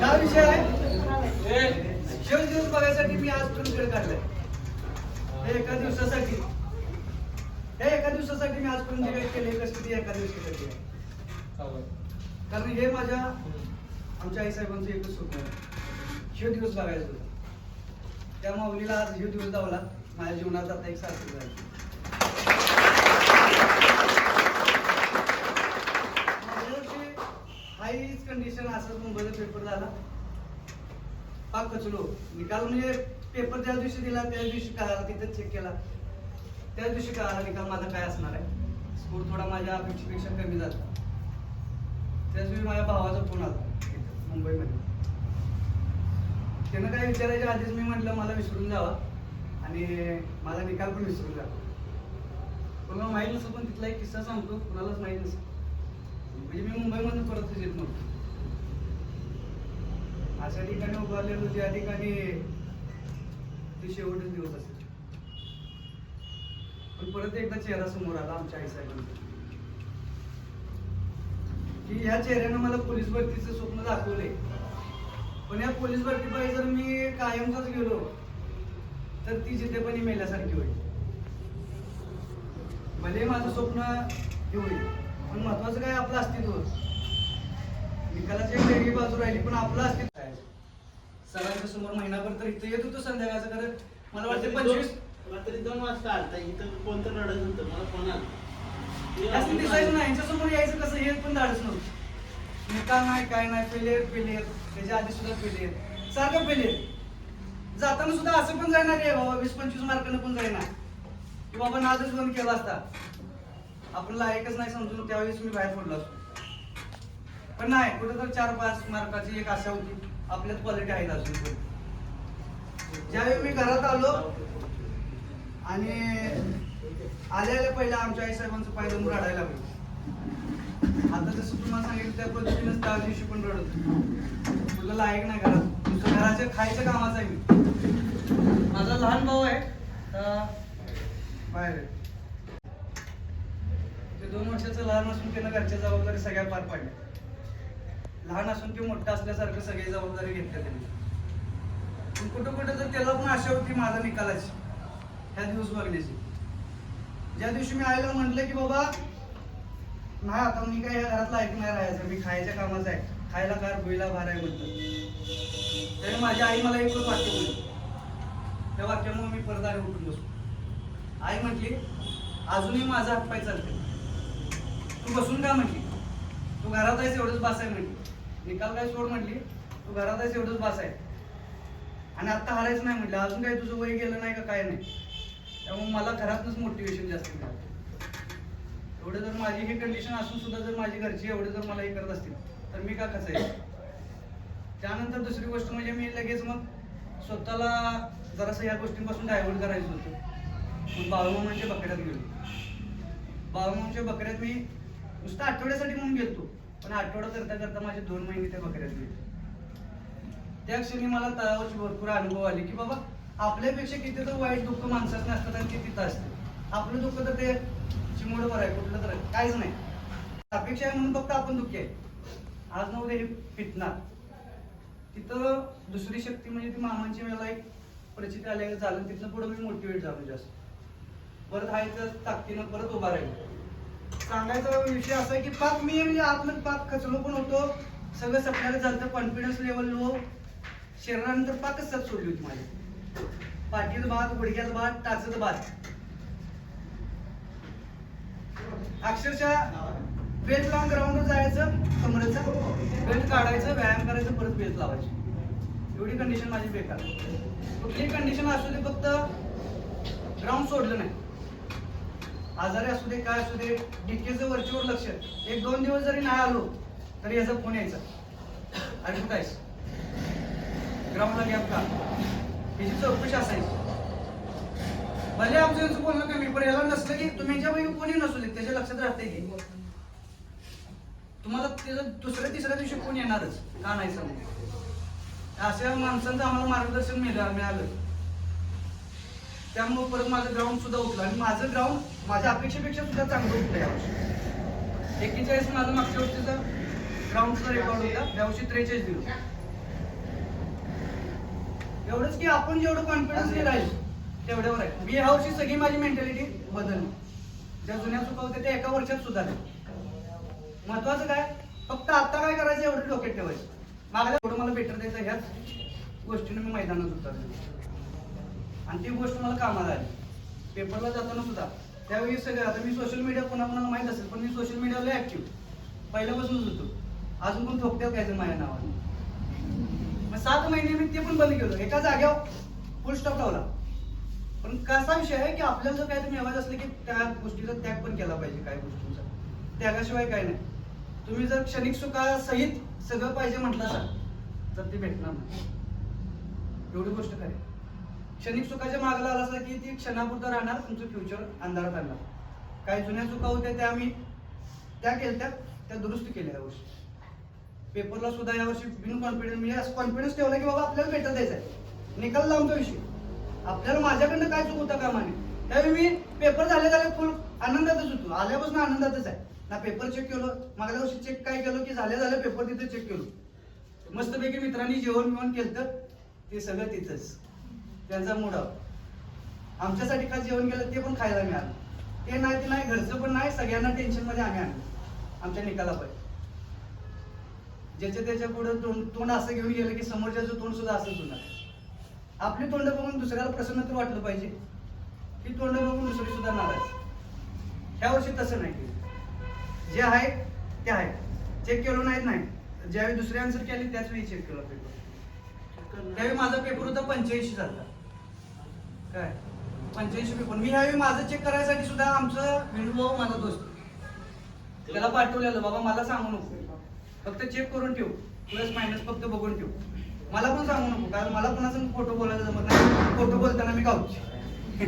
काय विषय आहे. शेवट दिवस बघायसाठी मी आज वेळ काढलाय. हे एका दिवसासाठी. हे एका दिवसासाठी मी आजपर्यंत जे काही केले कसं ते एका दिवसासाठी आहे. कारण हे माझ्या आमच्या आईसाहेबांचं एकच स्वप्न आहे. शिव दिवस बघायचं होतं. त्या माऊलीला आज शिव दिवस दावला माझ्या जीवनात आता एक सार्थक झालं मागच्या वर्षी हाईच कंडिशन असं मुंबईचा पेपर झाला. पा कचलो निकाल म्हणजे पेपर ज्या दिवशी दिला त्या दिवशी कळाला तिथं चेक केला. त्याच दिवशी कळाला निकाल माझा काय असणार आहे? स्कोर थोडा माझ्या अपेक्षेपेक्षा कमी झाला. त्याच दिवशी माझ्या भावाचा फोन आला मुंबईमध्ये. त्यानं काय विचारायच्या आधीच मी म्हटलं मला विसरून जावा. आणि माझा निकाल पण विसरून जावा. कोणाला माहीत नसतं पण तिथला एक किस्सा सांगतो. कुणालाच माहीत नसतो म्हणजे मी मुंबईमधून परत येत नव्हतो. अशा ठिकाणी उभारलेलो त्या ठिकाणी ते शेवटच दिवस असेल. पण परत एकदा चेहरा समोर आला आमच्या आईसाहेबांचा की ह्या चेहऱ्यानं मला पोलीस भरतीचं स्वप्न दाखवले पण या पोलीस भरती पाहिजे जर मी कायमचाच गेलो तर ती जिथे पण मेल्यासारखी होईल. भले माझं स्वप्न हे होईल. पण महत्वाचं काय आपलं अस्तित्व? निकालाची एक वेगळी बाजू राहिली पण आपलं अस्तित्व आहे सरांच्या समोर महिनाभर तर इथं येत होतो संध्याकाळचं कारण मला वाटतं पंचवीस रात्री दोन वाजता आलता इथं कोणतं रडत होतं? मला फोन आला. दिसायचं नाही यांच्यासमोर यायचं कसं? हे पण धाडच नव्हतं. निकाल नाही काय नाही फेलियर फेलियर त्याच्या आधी सुद्धा फेलियर सारखं फेलियर जाताना सुद्धा असं पण जाणार आहे बाबा वीस पंचवीस मार्कानं पण जाईना. की बाबा नादच बंद केला असता. आपण लायकच नाही समजून त्यावेळेस मी बाहेर पडलो असतो. पण नाही कुठं तर चार पाच मार्काची एक आशा होती. आपल्यात क्वालिटी आहेत अजून ज्यावेळी मी घरात आलो आणि आल्या आल्या पहिल्या आमच्या आई साहेबांचं पाय जमून रडायला लागलो. आता जसं तुम्हाला सांगितलं त्या पद्धतीनं त्या दिवशी पण रडत. तुला लायक नाही घरात. नुसतं घराच्या खायच्या कामाचं आहे मी. माझा लहान भाऊ आहे. बाहेर आहे. ते दोन वर्षाचं लहान असून त्यानं घरच्या जबाबदारी सगळ्या पार पाडल्या. लहान असून ते मोठं असल्यासारखं सगळी जबाबदारी घेतल्या त्यांनी. पण कुठं कुठं तर त्याला पण आशा होती माझा निकालाची ह्या दिवस बघण्याची. ज्या दिवशी मी आईला म्हटलं की बाबा नाही आता मी काय या घरातला ऐकणार नाही राहायचं मी खायच्या कामाचा आहे. खायला कार भुईला भार आहे म्हटलं त्याने माझी आई मला एकच वाक्य बोलली. त्या वाक्यामुळे मी परत उठून बसलो. आई म्हटली अजूनही माझा हातपाय चालते तू बसून का म्हटली? तू घरात आहेस एवढंच बास आहे म्हटली. निकाल काय सोड म्हटली? तू घरात आहेस एवढंच बास आहे. आणि आत्ता हारायचं नाही म्हटलं. अजून काही तुझं वय गेलं नाही का काय नाही? त्यामुळे मला घरातच मोटिवेशन जास्त मिळालं. एवढं जर माझी ही कंडिशन असून सुद्धा जर माझी घरची एवढे जर मला हे करत असतील तर मी का कसं आहे? त्यानंतर दुसरी गोष्ट म्हणजे मी लगेच मग स्वतःला जरासं या गोष्टींपासून डायव्हर्ट करायचं होतं. मग बाळूमामांच्या बकऱ्यात गेलो. बाळूमामांच्या बकऱ्यात मी नुसतं आठवड्यासाठी म्हणून गेलतो. पण आठवडा करता करता माझे दोन महिने त्या बकऱ्यात गेले. त्या क्षणी मला तळावरची भरपूर अनुभव आले की बाबा आपल्यापेक्षा किती तर वाईट दुःख माणसात नसतात आणि ते तिथं असते आपलं दुःख तर ते चिमोडं बरं आहे कुठलं तर आहे. काहीच नाही. अपेक्षा आहे म्हणून फक्त आपण दुःखी आहे. आज नव्हते हे फिटणार. तिथं दुसरी शक्ती म्हणजे ती मामांची वेळेला एक परिस्थिती आल्या झालं तिथनं पुढे मी मोटिवेट झालो जास्त. परत आहे तर ताकदीनं परत उभा राहिलो. सांगायचा विषय असा की पाक मी म्हणजे आतमध्ये पाक खचलो पण होतो. सगळं सपनाला झालं कॉन्फिडन्स लेवल लो शरीरानंतर पाकच सत सोडली होती माझी. पाठीचं भात गुडघ्यात भात टाचत भात. अक्षरशः बेल्ट लावून ग्राउंडवर जायचं कमरेचं बेल्ट काढायचं व्यायाम करायचं परत बेल्ट लावायची. एवढी कंडिशन माझी बेकार. कुठली कंडिशन असू दे फक्त ग्राउंड सोडलं नाही. आजारी असू दे काय असू दे डीकेचं वरचीवर लक्ष एक दोन दिवस जरी नाही आलो तरी याचा फोन यायचा. अरे कुठं आहेस? ग्राउंडला गॅप का? याची चौकशी असायची. भले आमचं यांचं बोलणं कमी पण याला नसलं की तुम्ही यांच्यापैकी कोणी नसू दे त्याच्या लक्षात राहते की तुम्हाला त्याचं दुसऱ्या तिसऱ्या दिवशी कोण येणारच? का नाही समजा अशा माणसांचं आम्हाला मार्गदर्शन मिळालं मिळालं. त्यामुळे परत माझं ग्राउंड सुद्धा उठलं. आणि माझं ग्राउंड माझ्या अपेक्षेपेक्षा सुद्धा चांगलं उठलं यावर्षी एक्केचाळीस माझं मागच्या वर्षीचा ग्राउंडचा रेकॉर्ड होता. त्या वर्षी त्रेचाळीस दिवस एवढंच की आपण जेवढं कॉन्फिडन्सली राहील तेवढ्यावर आहे. मी ह्या वर्षी सगळी माझी मेंटॅलिटी बदलली. ज्या जुन्या चुका होत्या त्या एका वर्षात सुधारल्या. महत्वाचं काय? फक्त आता काय करायचं एवढं डोक्यात ठेवायचं. मागल्या एवढं मला बेटर द्यायचं ह्याच गोष्टीने मी मैदानात उतरलो. आणि ती गोष्ट मला कामाला आली. पेपरला जाताना सुद्धा. त्यावेळी सगळं आता मी सोशल मीडिया कोणाकोणाला माहीत असेल पण मी सोशल मीडियावर ऍक्टिव्ह पहिल्यापासूनच होतो. अजून पण थोपट्यात घ्यायचं माझ्या नावाने. मग सात महिने मी ते पण बंद केलं. एका जाग्यावर फुल स्टॉप लावला पण कसा विषय आहे की आपल्याला जर काहीतरी मिळवायचं असलं की त्या गोष्टीचा त्याग पण केला पाहिजे काही गोष्टींचा. त्यागाशिवाय काय नाही. तुम्ही जर क्षणिक सुखासहित सगळं पाहिजे म्हटलं असाल तर ते भेटणार नाही. एवढी गोष्ट काय क्षणिक सुखाच्या मागला आला असं की ती क्षणापुरतं राहणार तुमचं फ्युचर अंधारात आणणार. काही जुन्या चुका होत्या त्या आम्ही त्या केल्या त्या दुरुस्त केल्या यावर्षी पेपरला सुद्धा यावर्षी बिन कॉन्फिडन्स म्हणजे असं कॉन्फिडन्स ठेवला की बाबा आपल्याला भेटत द्यायचा आहे. निकाल लावतो विषय. आपल्याला माझ्याकडनं काय चुक होतं कामाने? त्यावेळी मी पेपर झाले झाले फुल आनंदातच होतो. आल्यापासून आनंदातच आहे. ना पेपर चेक केलं मागल्या वर्षी चेक काय केलं की झाले झाले पेपर तिथे चेक केलो. मस्तपैकी मित्रांनी जेवण बिवण केलं तर ते सगळं तिथंच. त्यांचा मूड आमच्यासाठी काय जेवण केलं ते पण खायला मिळालं. ते नाही ते नाही घरचं पण नाही सगळ्यांना टेन्शनमध्ये आम्ही आणलं. आमच्या निकाला ज्याच्या त्याच्या पुढे तोंड तोंड असं घेऊन गेलं की समोरच्याचं तोंड सुद्धा असंच होणार आपली तोंड बघून दुसऱ्याला प्रसन्न तर वाटलं पाहिजे. की तोंड बघून दुसरी सुद्धा नाराज. ह्या वर्षी तसं नाही जे आहे ते आहे. चेक केलं नाही नाही. ज्यावेळी दुसरी आन्सर केली त्याच वेळी चेक केला पेपर त्यावेळी माझा पेपर होता पंच्याऐंशी झाला काय? पंच्याऐंशी पेपर मी ह्यावेळी माझं चेक करायसाठी सुद्धा आमचं विणभाऊ माझा दोस्त. त्याला पाठवलेलं बाबा मला सांगू नको. फक्त चेक करून ठेव. प्लस मायनस फक्त बघून ठेव. मला पण सांगू नको कारण मला कोणाचं फोटो बोलायला जमत नाही. फोटो बोलताना मी गावची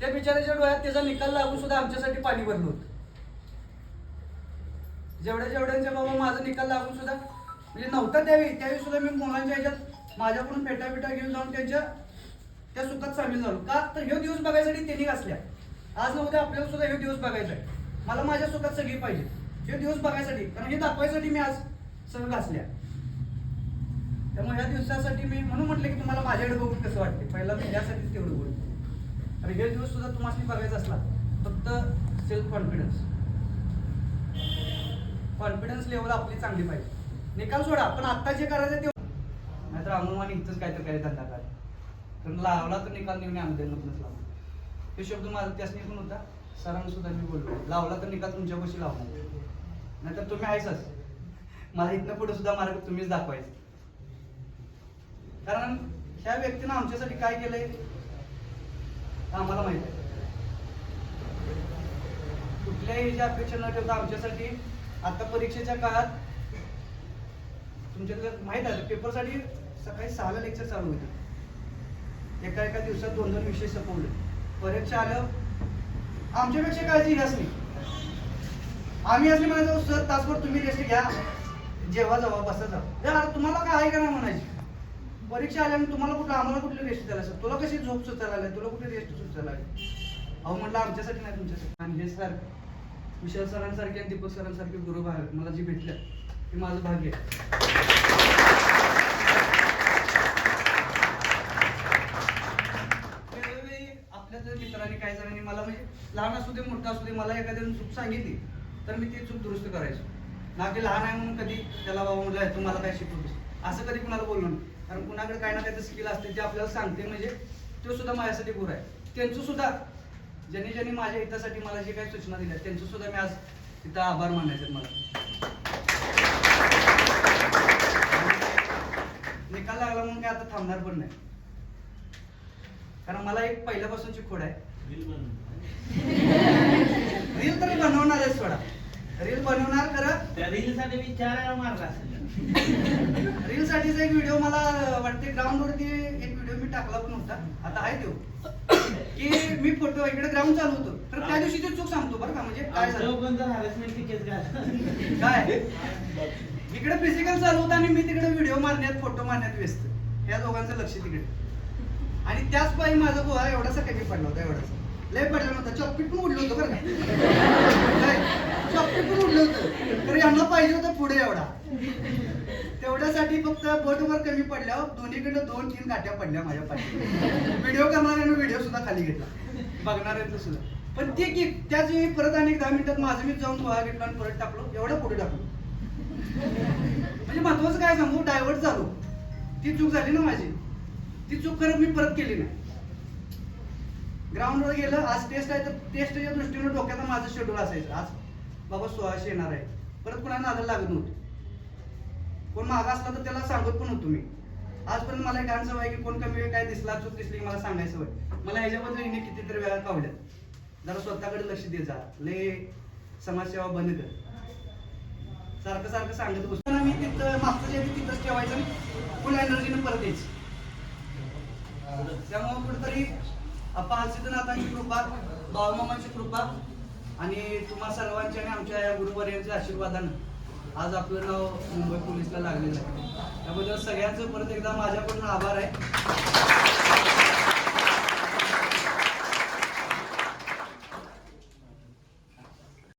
त्या बिचाराच्या डोळ्यात त्याचा निकाल लागून सुद्धा आमच्यासाठी पाणी भरलं होतं. जेवढ्या जेवढ्यांच्या बाबा माझा निकाल लागून सुद्धा म्हणजे नव्हता त्यावेळी. त्यावेळी सुद्धा मी मुलांच्या ह्याच्यात माझ्याकडून फेटा फेटा घेऊन जाऊन त्यांच्या त्या सुखात सामील झालो. का? तर हे दिवस बघायसाठी त्यांनी घासल्या. आज ना उद्या आपल्याला सुद्धा हे दिवस बघायचा आहे. मला माझ्या सुखात सगळी पाहिजे. हे दिवस बघायसाठी कारण हे दाखवायसाठी मी आज सगळं घासल्या. त्यामुळे ह्या दिवसासाठी मी म्हणून म्हटलं की तुम्हाला माझ्याकडे बघून कसं वाटते पहिला मी यासाठीच तेवढं बोलतो. आणि हे दिवस सुद्धा तुम्हाला बघायचा असला फक्त सेल्फ कॉन्फिडन्स कॉन्फिडन्स लेवल आपली चांगली पाहिजे. निकाल सोडा पण आता जे करायचं ते नाहीतर अनुमान इथंच काहीतरी काही धंदा काय कारण लावला तर निकाल नेऊन आम्ही नकोच लावला. हे शब्द माझा त्यासनी पण होता. सरांना सुद्धा मी बोललो. लावला तर निकाल तुमच्यापाशी लावून नाहीतर तुम्ही आहेसच. मला इथनं पुढे सुद्धा मार्ग तुम्हीच दाखवायचे. कारण ह्या व्यक्तीनं आमच्यासाठी काय केलंय? आम्हाला माहीत आहे कुठल्याही ज्या अपेक्षा न ठेवता आमच्यासाठी आता परीक्षेच्या काळात तुमच्याकडे माहीत आहे पेपरसाठी सकाळी सहाला लेक्चर चालू होते. एका एका दिवसात दोन दोन विषय संपवले. परीक्षा आलं आमच्यापेक्षा काळजी घ्याच नाही. आम्ही असली म्हणायचो सर तासभर तुम्ही रेस्ट घ्या. जेव्हा जावा. बसा जा तुम्हाला काय आहे का नाही म्हणायची? परीक्षा आल्यानंतर तुम्हाला कुठलं आम्हाला कुठली रेस्ट झाला सर तुला कशी झोप सुचायला आली तुला कुठे रेस्ट सुचायला आली अहो म्हटलं आमच्यासाठी नाही तुमच्यासाठी आणि हे सर विशाल सरांसारखे आणि दीपक सरांसारखे गुरु भाग मला जी भेटलं ते माझं भाग्य आहे. आणि जर मित्रांनी काही जणांनी मला म्हणजे लहान असू दे मोठा असू दे मला एखाद्याने चूक सांगितली तर मी ती चूक दुरुस्त करायचो. ना की लहान आहे म्हणून कधी त्याला बाबा मुलं तुम्हाला काय शिकवतोस असं कधी कुणाला बोललो नाही. कारण कुणाकडे काही ना काही स्किल असते जे आपल्याला सांगते म्हणजे तो सुद्धा माझ्यासाठी गुरु आहे. त्यांचं सुद्धा ज्यांनी ज्यांनी माझ्या हितासाठी मला जे काही सूचना दिल्या त्यांचं सुद्धा मी आज तिथं आभार मानायचे मला. निकाल लागला म्हणून काय आता थांबणार पण नाही. कारण मला एक पहिल्यापासूनची खोड आहे. रील तर बनवणार आहे सोडा. रील बनवणार खरं. त्या रीलसाठी मी चार मारला रील साठीचा एक व्हिडिओ मला वाटते ग्राउंड वरती एक व्हिडिओ मी टाकला पण होता. आता आहे तो. की मी फोटो इकडे ग्राउंड चालू होतो. तर त्या दिवशी चूक सांगतो बरं का म्हणजे काय झालं? काय? इकडे फिजिकल चालू होतं आणि मी तिकडे व्हिडिओ मारण्यात फोटो मारण्यात व्यस्त. या दोघांचं लक्ष तिकडे. आणि त्याच पायी माझा गोळा एवढासा कमी पडला होता एवढासा लय पडला नव्हता. चॉकपीट पण उडलं होतं बरं का. चॉकपीट पण उडलं होतं. तर यांना पाहिजे होतं पुढे एवढा. तेवढ्यासाठी फक्त बोटवर कमी पडल्यावर दोन्हीकडे दोन तीन काट्या पडल्या माझ्या पाठी व्हिडिओ करणाऱ्यानं व्हिडिओ सुद्धा खाली घेतला. बघणाऱ्याचं सुद्धा. पण ते की त्याच वेळी परत आणि दहा मिनिटात माझं मी जाऊन गोळा घेतला आणि परत टाकलो एवढं पुढे टाकलो. म्हणजे महत्वाचं काय सांगू? डायव्हर्ट झालो. ती चूक झाली ना माझी. ती चूक करत मी परत केली नाही. ग्राउंडवर गेलं आज टेस्ट आहे तर टेस्टच्या दृष्टीने डोक्यात माझं शेड्यूल असायचं. आज बाबा सोळाशे येणार आहे. परत कुणाला नादाला लागत नव्हतं. कोण मागा असला तर त्याला सांगत पण होतो मी. आजपर्यंत मला एक घाण सवय आहे की कोण कमी वेळ काय दिसला चूक दिसली मला सांगायचं सवय मला ह्याच्याबद्दल हिने कितीतरी वेळा कावल्यात. जरा स्वतःकडे लक्ष दे जा. ले समाजसेवा बंद कर. सारखं सारखं सांगत बसतो ना मी तिथं मागचं जे तिथंच ठेवायचं फुल एनर्जीने परत यायची. त्यामुळे कुठेतरी अप्पा कृपा बाळमामांची कृपा आणि तुम्हा सर्वांच्या आणि आमच्या या गुरुवर्यांच्या आशीर्वादानं आज आपलं नाव मुंबई पोलीसला लागलेलं आहे. त्याबद्दल सगळ्यांचं परत एकदा माझ्याकडून आभार आहे.